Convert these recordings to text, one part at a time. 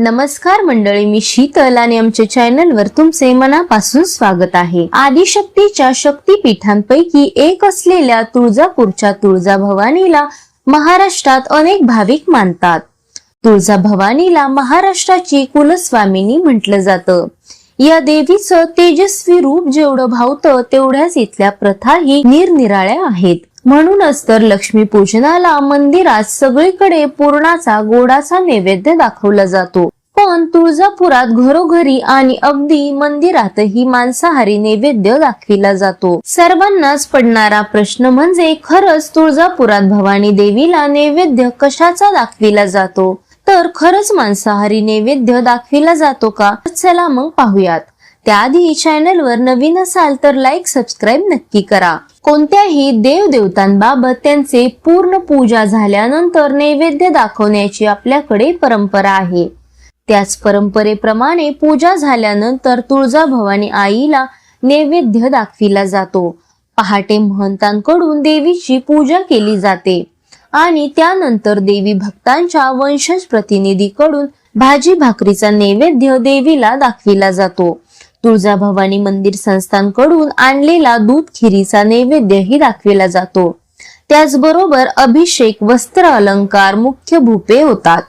नमस्कार मंडळी मी शीतल आणि आमच्या चॅनलवर तुमचे मनापासून स्वागत आहे. आदिशक्तीच्या शक्तीपीठांपैकी एक असलेल्या तुळजापूरच्या तुळजाभवानीला महाराष्ट्रात अनेक भाविक मानतात. तुळजाभवानीला महाराष्ट्राची कुलस्वामिनी म्हटलं जातं. या देवीचं तेजस्वी रूप जेवढं भावतं तेवढ्याच इथल्या प्रथाही निरनिराळ्या आहेत. म्हणूनच तर लक्ष्मी पूजनाला मंदिरात सगळीकडे पूर्णाचा गोडाचा नैवेद्य दाखवला जातो. पण तुळजापुरात घरोघरी आणि अगदी मंदिरातही मांसाहारी नैवेद्य दाखविला जातो. सर्वांनाच पडणारा प्रश्न म्हणजे खरंच तुळजापुरात भवानी देवीला नैवेद्य कशाचा दाखविला जातो? तर खरंच मांसाहारी नैवेद्य दाखविला जातो का? चला मग पाहूयात. त्याआधी चॅनलवर नवीन असाल तर लाईक सबस्क्राईब नक्की करा. कोणत्याही देवदेवतांबाबत त्यांचे पूर्ण पूजा झाल्यानंतर नैवेद्य दाखवण्याची आपल्याकडे परंपरा आहे. त्याच परंपरेप्रमाणे पूजा झाल्यानंतर तुळजाभवानी आईला नैवेद्य दाखविला जातो. पहाटे महंतांकडून देवीची पूजा केली जाते. आणि त्यानंतर देवी भक्तांच्या वंशज प्रतिनिधीकडून भाजी भाकरीचा नैवेद्य देवीला दाखविला जातो. तुळजाभवानी मंदिर संस्थांकडून आणलेला दूध खिरीचा नैवेद्यही दाखविला जातो. त्याचबरोबर अभिषेक वस्त्र अलंकार मुख्य भूपे होतात.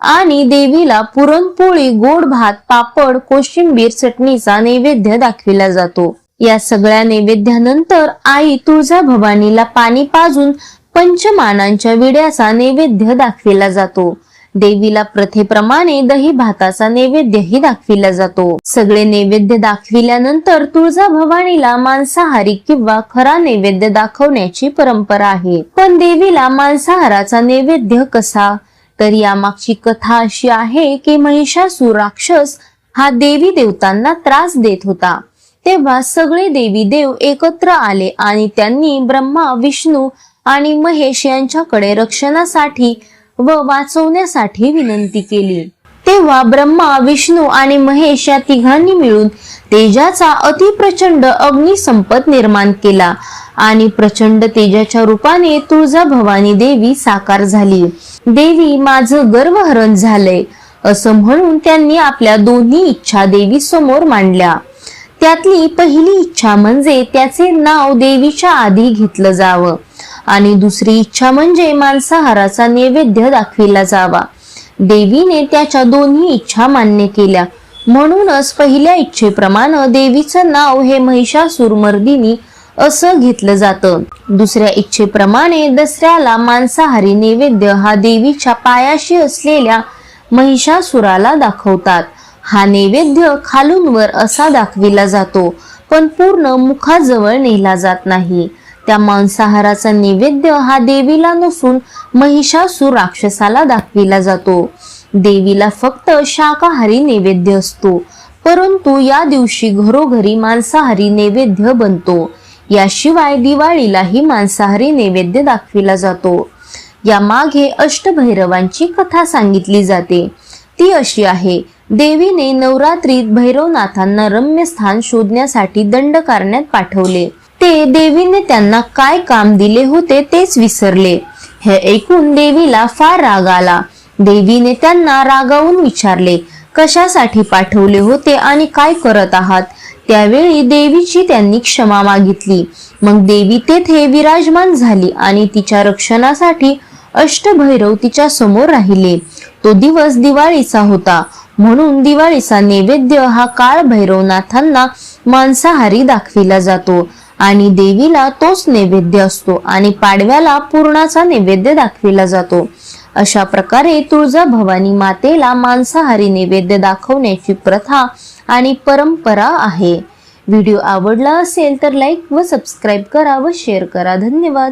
आणि देवीला पुरणपोळी गोड भात पापड कोशिंबीर चटणीचा नैवेद्य दाखविला जातो. या सगळ्या नैवेद्यानंतर आई तुळजाभवानीला पाणी पाजून पंचमानांच्या विड्याचा नैवेद्य दाखविला जातो. देवीला प्रथेप्रमाणे दही भाताचा नैवेद्यही दाखविला जातो. सगळे नैवेद्य दाखविल्यानंतर तुळजा भवानीला मांसाहारी किंवा खरा नैवेद्य दाखवण्याची परंपरा आहे. पण देवीला मांसाहाराचा नैवेद्य कसा? तर यामागची कथा अशी आहे की महिषासूर राक्षस हा देवी देवतांना त्रास देत होता. तेव्हा सगळे देवी देव एकत्र आले आणि त्यांनी ब्रह्मा विष्णू आणि महेश यांच्याकडे रक्षणासाठी व वाचवण्यासाठी विनंती केली. तेव्हा ब्रह्मा विष्णू आणि महेश या तिघांनी मिळून तेजाचा अतिप्रचंड अग्निसंपत निर्माण केला आणि प्रचंड तेजाच्या रूपाने तुळजा भवानी देवी साकार झाली. देवी माझं गर्वहरण झालंय असं म्हणून त्यांनी आपल्या दोन्ही इच्छा देवी समोर मांडल्या. त्यातली पहिली इच्छा म्हणजे त्याचे नाव देवीच्या आधी घेतलं जावं. आणि दुसरी इच्छा म्हणजे मांसाहाराचा नैवेद्य दाखविला जावा. देवीने त्याच्या दोन्ही इच्छा मान्य केल्या. म्हणूनच पहिल्या इच्छेप्रमाणे देवीचं नाव हे महिषासुरमर्दिनी असं घेतलं जातं. दुसऱ्या इच्छेप्रमाणे दसऱ्याला मांसाहारी नैवेद्य हा देवीच्या पायाशी असलेल्या महिषासुराला दाखवतात. हा नैवेद्य खालूनवर असा दाखविला जातो पण पूर्ण मुखाजवळ नेला जात नाही. त्या मांसाहाराचा नैवेद्य हा देवीला नसून महिषासूर राक्षसाला दाखविला जातो. देवीला फक्त शाकाहारी नैवेद्य असतो परंतु या दिवशी घरोघरी मांसाहारी नैवेद्य बनतो. याशिवाय दिवाळीलाही मांसाहारी नैवेद्य दाखविला जातो. या मागे अष्टभैरवांची कथा सांगितली जाते. ती अशी आहे देवीने नवरात्रीत भैरवनाथांना रम्य स्थान शोधण्यासाठी दंडकारण्यात पाठवले. ते देवीने त्यांना काय काम दिले होते तेच विसरले. हे ऐकून देवीला फार राग आला. देवीने त्यांना रागावून विचारले कशासाठी पाठवले होते आणि काय करत आहात? त्यावेळी देवीची त्यांनी क्षमा मागितली. मग देवी तेथे विराजमान झाली आणि तिच्या रक्षणासाठी अष्टभैरव तिच्या समोर राहिले. तो दिवस दिवाळीचा होता. म्हणून दिवाळीचा नैवेद्य हा काळ भैरवनाथांना मांसाहारी दाखविला जातो. आणि देवीला तोच नैवेद्य असतो आणि पाडव्याला पूर्णाचा नैवेद्य दाखविला जातो. अशा प्रकारे तुळजा भवानी मातेला मांसाहारी नैवेद्य दाखवण्याची प्रथा आणि परंपरा आहे. व्हिडिओ आवडला असेल तर लाईक व सबस्क्राईब करा व शेअर करा. धन्यवाद.